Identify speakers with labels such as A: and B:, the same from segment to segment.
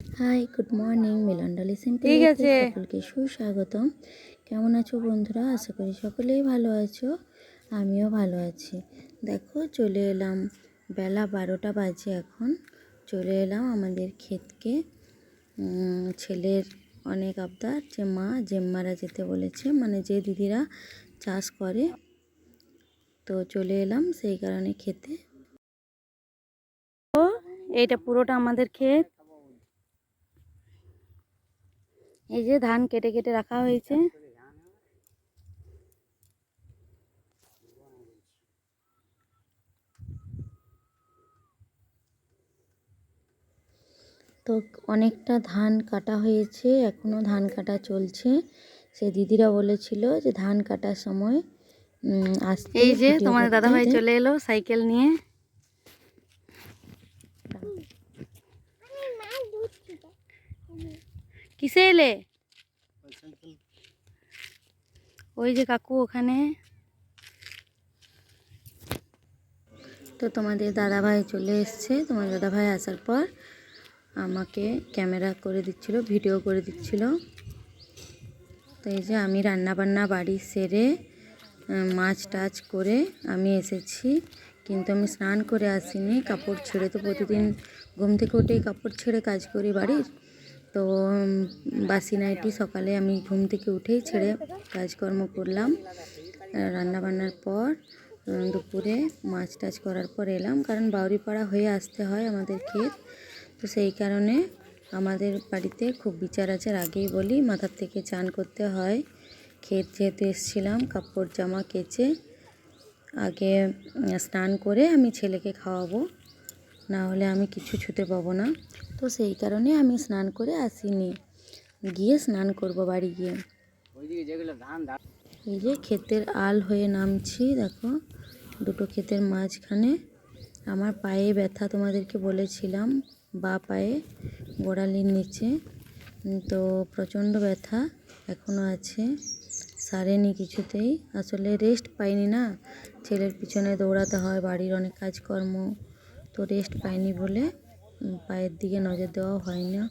A: High good morning মিলন্ডালি simple
B: ঠিক আছে।
A: সকলকে সুস্বাগতম। কেমন আছো বন্ধুরা? আশা করি সকলেই ভালো আছো। আমিও ভালো আছি। দেখো চলে এলাম। বেলা বারোটা বাজে এখন। চলে এলাম আমাদের ক্ষেতকে। ছেলের অনেক আবদার যে মা জেম্মারা যেতে বলেছে। মানে যে দিদিরা চাষ করে তো চলে এলাম সেই কারণে খেতে
B: এটা পুরোটা আমাদের ক্ষেত। এই যে ধান কেটে কেটে রাখা হয়েছে।
A: তো অনেকটা ধান কাটা হয়েছে এখনও ধান কাটা চলছে। সে দিদিরা বলেছিল যে ধান কাটার সময়
B: এই যে তোমাদের
A: করতে।
B: দাদা ভাই চলে এলো সাইকেল নিয়ে। কিসে এলে? ওই যে কাকু ওখানে।
A: তো তোমাদের দাদা ভাই চলে এসছে। তোমার দাদা ভাই আসার পর আমাকে ক্যামেরা করে দিচ্ছিল, ভিডিও করে দিচ্ছিল। তো এই যে আমি রান্না বান্না বাড়ি সেরে মাছ টাচ করে আমি এসেছি। কিন্তু আমি স্নান করে আসিনি, কাপড় ছেড়ে তো প্রতিদিন ঘুম থেকে উঠেই কাপড় ছেড়ে কাজ করি বাড়ির। তো বাসি নাইটি সকালে আমি ঘুম থেকে উঠেই ছেড়ে কাজকর্ম করলাম। রান্না বান্নার পর দুপুরে মাছ টাছ করার পর এলাম, কারণ বাউরিপাড়া হয়ে আসতে হয় আমাদের ক্ষেত। তো সেই কারণে আমাদের বাড়িতে খুব বিচার আছে আগেই বলি, মাথার থেকে চান করতে হয়। ক্ষেত যেহেতু এসেছিলাম, কাপড়, জামা কেচে আগে স্নান করে আমি ছেলেকে খাওয়াবো। না হলে আমি কিছু ছুতে পাবো না। তো সেই কারণে আমি স্নান করে আসিনি। গিয়ে স্নান করব বাড়ি গিয়ে। এই যে ক্ষেতের আল হয়ে নামছি দেখো। দুটো ক্ষেতের মাঝখানে। আমার পায়ে ব্যথা তোমাদেরকে বলেছিলাম বা পায়ে গোড়ালির নিচে। তো প্রচণ্ড ব্যথা এখনও আছে সারেনি কিছুতেই। আসলে রেস্ট পাইনি না। ছেলের পিছনে দৌড়াতে হয় বাড়ির অনেক কাজকর্ম তো রেস্ট পাইনি বলে পায়ের দিকে নজর দেওয়া হয় না,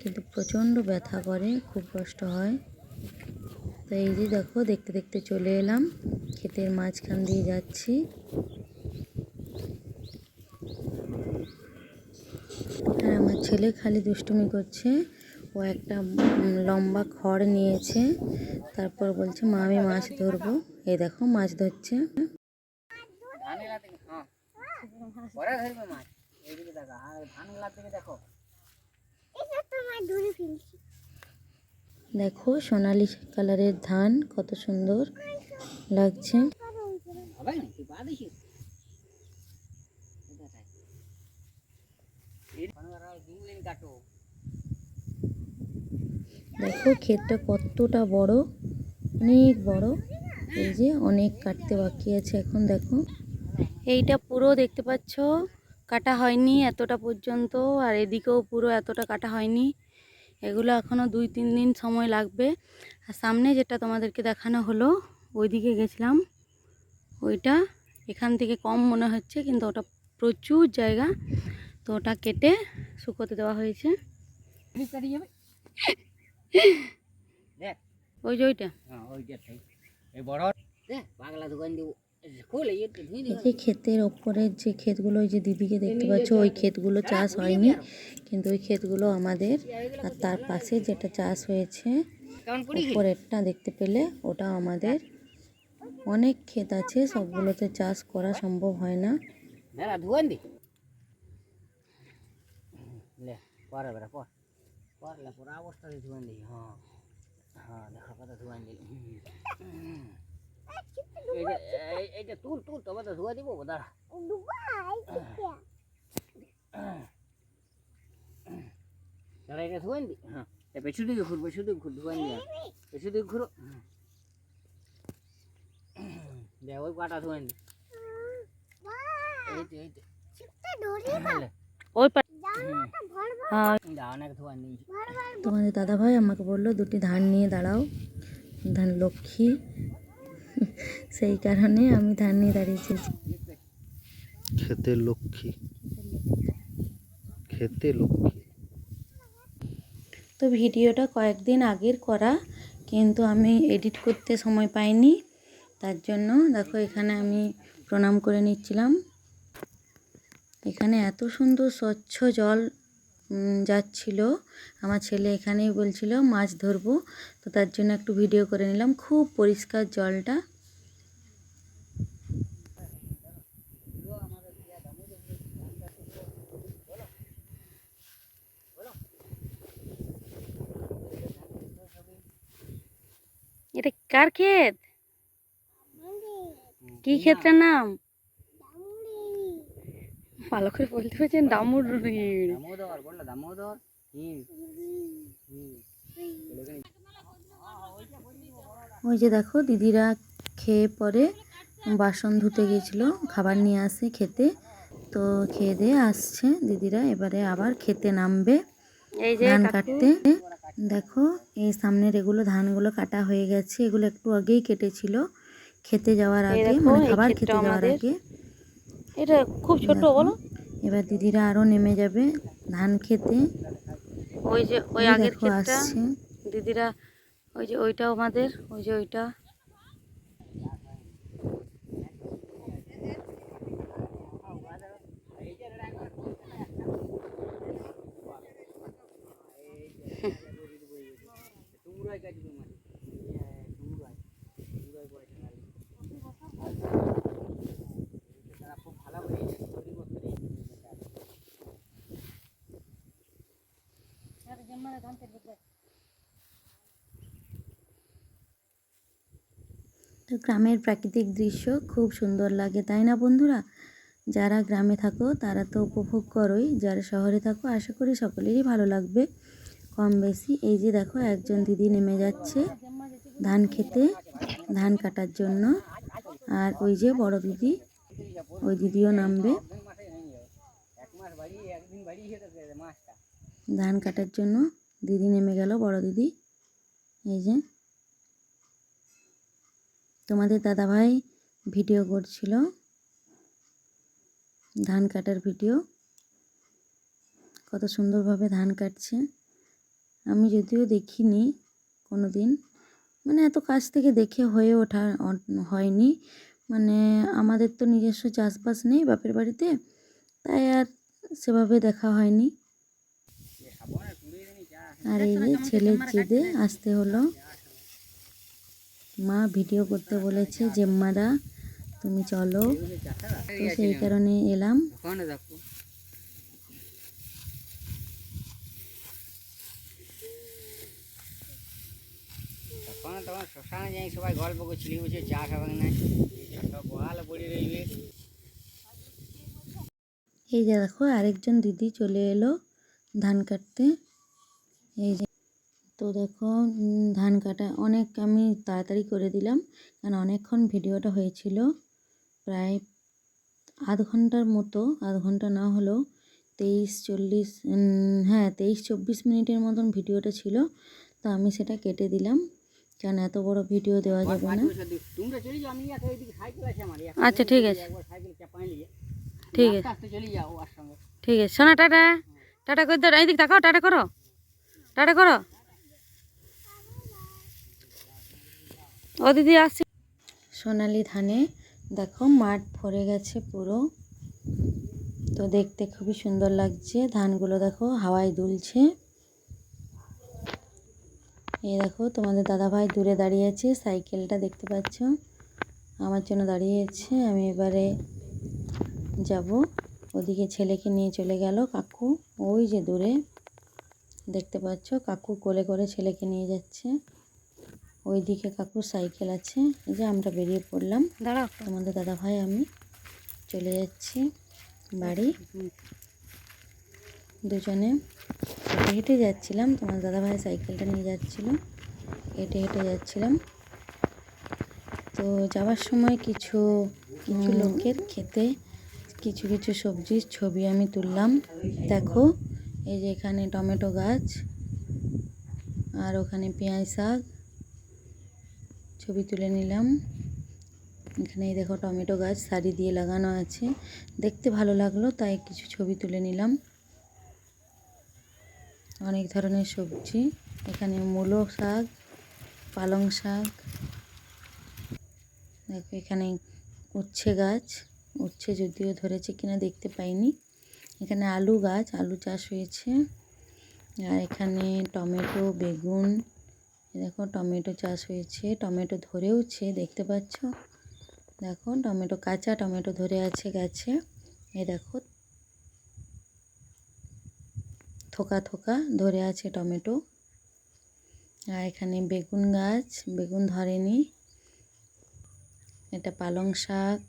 A: কিন্তু প্রচণ্ড ব্যথা করে, খুব কষ্ট হয়। তো এই যে দেখো, দেখতে দেখতে চলে এলাম, ক্ষেতের মাঝখান দিয়ে যাচ্ছি। আর আমার ছেলে খালি দুষ্টুমি করছে, ও একটা লম্বা খড় নিয়েছে, তারপর বলছে, মা, আমি মাছ ধরবো। এই দেখো, মাছ ধরছে। দেখো সোনালি কালারের ধান কত সুন্দর লাগছে। দেখো ক্ষেতটা কতটা বড় অনেক বড়। এই যে অনেক কাটতে বাকি আছে এখন দেখো।
B: এইটা পুরো দেখতে পাচ্ছ? কাটা হয়নি এতটা পর্যন্ত আর এদিকেও পুরো এতটা কাটা হয়নি। এগুলো এখনও দুই তিন দিন সময় লাগবে। আর সামনে যেটা তোমাদেরকে দেখানো হলো ওইদিকে গেছিলাম। ওইটা এখান থেকে কম মনে হচ্ছে কিন্তু ওটা প্রচুর জায়গা। তো ওটা কেটে শুকোতে দেওয়া হয়েছে। ওই যে ওইটা।
A: এই যে ক্ষেতের ওপরের যে ক্ষেতগুলো ওই যে দিদিকে দেখতে পাচ্ছ ওই ক্ষেতগুলো চাষ হয়নি কিন্তু ওই ক্ষেতগুলো আমাদের আর তার পাশে যেটা চাষ হয়েছে উপরেরটা দেখতে পেলে ওটা আমাদের অনেক ক্ষেত আছে সবগুলোতে চাষ করা সম্ভব হয় না।
C: হ্যাঁ হ্যাঁ দেখো কথা ধুয়ে দিই এইটা তুল তুল তবে তো ধুয়ে দিব দাঁড়া। দাঁড়া এটা ধুয়ে হ্যাঁ পেছু দিকে ঘুর পেছু দিকে ঘুর ধুয়ে দি পেছু দিকে ঘুরো। দে ওই কাটা ধুয়ে
B: হ্যাঁ।
A: তোমাদের দাদা ভাই আমাকে বলল দুটি ধান নিয়ে দাঁড়াও। ধান লক্ষ্মী সেই কারণে আমি ধান নিয়ে দাঁড়িয়েছি।
D: খেতে লক্ষ্মী। খেতে লক্ষ্মী।
A: তো ভিডিওটা কয়েকদিন আগের করা কিন্তু আমি এডিট করতে সময় পাইনি। তার জন্য দেখো এখানে আমি প্রণাম করে নিচ্ছিলাম। এখানে এত সুন্দর স্বচ্ছ জল যাচ্ছিল। আমার ছেলে এখানেই বলছিল মাছ ধরবো। তো তার জন্য একটু ভিডিও করে নিলাম। খুব পরিষ্কার জলটা।
B: এটা কার ক্ষেত? কি ক্ষেতের নাম? ভালো করে বলতে পারছেন
C: দামোদর বলল দামোদর
A: ওই যে দেখো দিদিরা খেয়ে পরে বাসন ধুতে গিয়েছিল খাবার নিয়ে আসে খেতে। তো খেয়ে দিয়ে আসছে দিদিরা এবারে আবার খেতে নামবে ধান কাটতে। দেখো এই সামনের এগুলো ধানগুলো কাটা হয়ে গেছে এগুলো একটু আগেই কেটেছিল। খেতে যাওয়ার আগে মানে খাবার খেতে যাওয়ার আগে।
B: এটা খুব ছোট বলো।
A: এবার দিদিরা আরও নেমে যাবে ধান খেতে।
B: ওই যে ওই আগের ক্ষেতটা। দিদিরা ওই যে ওইটাও আমাদের ওই যে ওইটা।
C: টুমুরাই কাজ করে মানে টুমুরাই টুমুরাই পয়সা লাগে তারা খুব ভালো করে তৈরি করতে
A: তো গ্রামের প্রাকৃতিক দৃশ্য খুব সুন্দর লাগে, তাই না বন্ধুরা? যারা গ্রামে থাকো, তারা তো উপভোগ করোই। যারা শহরে থাকো, আশা করি সকলেরই ভালো লাগবে। কম বেশি, এই যে দেখো, একজন দিদি নেমে যাচ্ছে ধান খেতে, ধান কাটার জন্য। আর ওই যে বড় দিদি ওই দিদিও নামবে। ধান কাটার জন্য দিদি নেমে গেল, বড় দিদি। এই যে। তোমাদের দাদাভাই ভিডিও করছিল। ধান কাটার ভিডিও। কত সুন্দরভাবে ধান কাটছে। আমি যদিও দেখিনি কোনো দিন মানে এত কাছ থেকে দেখে হয়ে ওঠা হয়নি। মানে আমাদের তো নিজস্ব চাষবাস নেই বাপের বাড়িতে, তাই আর সেভাবে দেখা হয়নি। আর এই যে ছেলের জেদে আসতে হলো। মা ভিডিও করতে বলেছে, জেম্মারা, তুমি চলো। তো সেই কারণে এলাম
C: ওখানে দেখো তখন শ্মশানে যাই, সবাই গল্প করছিলি বলছে চা খাবে না। সব বহাল পড়ে রইবে।
A: এই যে দেখো, আরেকজন দিদি চলে এলো ধান কাটতে। এই যে, তো দেখো ধান কাটা অনেক আমি তাড়াতাড়ি করে দিলাম, কারণ অনেকক্ষণ ভিডিওটা হয়েছিল। প্রায় আধ ঘণ্টার মতো, আধ ঘণ্টা না হলেও তেইশ, চল্লিশ হ্যাঁ তেইশ, চব্বিশ মিনিটের মতন ভিডিওটা ছিল, তো আমি সেটা কেটে দিলাম। কারণ এত বড় ভিডিও দেওয়া যাবে না?
B: আচ্ছা ঠিক আছে। ঠিক আছে। ঠিক আছে শোনা টাটা। টাটা করে দাও এইদিক তাকাও টাটা করো। টাটা করো। ও দিদি আসছে।
A: সোনালি ধানে দেখো মাঠ ভরে গেছে পুরো। তো দেখতে খুবই সুন্দর লাগছে ধানগুলো দেখো হাওয়ায় দুলছে। এই দেখো তোমাদের দাদাভাই দূরে দাঁড়িয়ে আছে সাইকেলটা দেখতে পাচ্ছ। আমার জন্য দাঁড়িয়েছে আমি এবারে যাব। ওদিকে ছেলেকে নিয়ে চলে গেল কাকু ওই যে দূরে। দেখতে পাচ্ছ কাকু কোলে করে ছেলেকে নিয়ে যাচ্ছে। ওইদিকে কাকুর সাইকেল আছে এই যে আমরা বেরিয়ে পড়লাম।
B: দাঁড়াও।
A: তোমাদের দাদা ভাই আমি চলে যাচ্ছি বাড়ি। দুজনে হেঁটে হেঁটে যাচ্ছিলাম তোমার দাদাভাই সাইকেলটা নিয়ে যাচ্ছিল। হেঁটে হেঁটে যাচ্ছিলাম। তো যাওয়ার সময় কিছু কিছু লোকের খেতে কিছু কিছু সবজির ছবি আমি তুললাম। দেখো এই যে এখানে টমেটো গাছ আর ওখানে পেঁয়াজ শাক ছবি তুলে নিলাম। এখানে এই দেখো টমেটো গাছ সারি দিয়ে লাগানো আছে। দেখতে ভালো লাগল তাই কিছু ছবি তুলে নিলাম। অনেক ধরনের সবজি। এখানে মূলো শাক, পালং শাক। দেখো এখানে উচ্ছে গাছ। উচ্ছে যদিও ধরেছে কিনা দেখতে পাইনি। এখানে আলু গাছ, আলু চাষ হয়েছে। আর এখানে টমেটো, বেগুন। দেখো টমেটো চাষ হয়েছে। টমেটো ধরেওছে, দেখতে পাচ্ছ? দেখো টমেটো কাঁচা, টমেটো ধরে আছে গাছে। এ দেখো থোকা থোকা ধরে আছে টমেটো। আর এখানে বেগুন গাছ, বেগুন ধরেনি। এটা পালং শাক।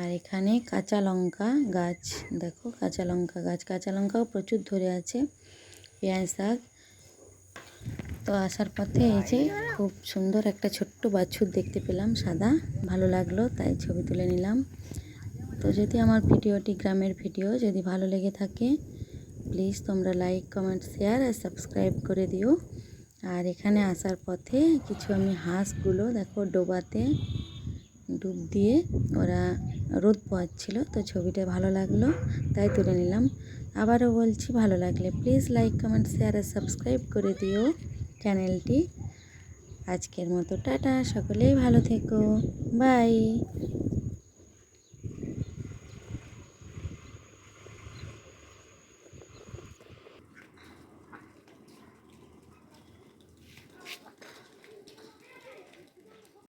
A: আর এখানে কাঁচা লঙ্কা গাছ, দেখো কাঁচা লঙ্কা গাছ। কাঁচা লঙ্কাও প্রচুর ধরে আছে, পেঁয়াজ শাক। তো আসার পথে এই যে খুব সুন্দর একটা ছোট্ট বাছুর দেখতে পেলাম সাদা, ভালো লাগল, তাই ছবি তুলে নিলাম। তো যদি আমার ভিডিওটি গ্রামের ভিডিও যদি ভালো লেগে থাকে প্লিজ তোমরা লাইক কমেন্ট শেয়ার আর সাবস্ক্রাইব করে দিও। আর এখানে আসার পথে কিছু আমি হাঁসগুলো দেখো ডোবাতে ডুব দিয়ে ওরা রোদ পোয়াচ্ছিল তো ছবিটা ভালো লাগল, তাই তুলে নিলাম। আবারও বলছি ভালো লাগলে প্লিজ লাইক কমেন্ট শেয়ার আর সাবস্ক্রাইব করে দিও চ্যানেলটি আজকের মতো টাটা, সকলেই ভালো থেকো বাই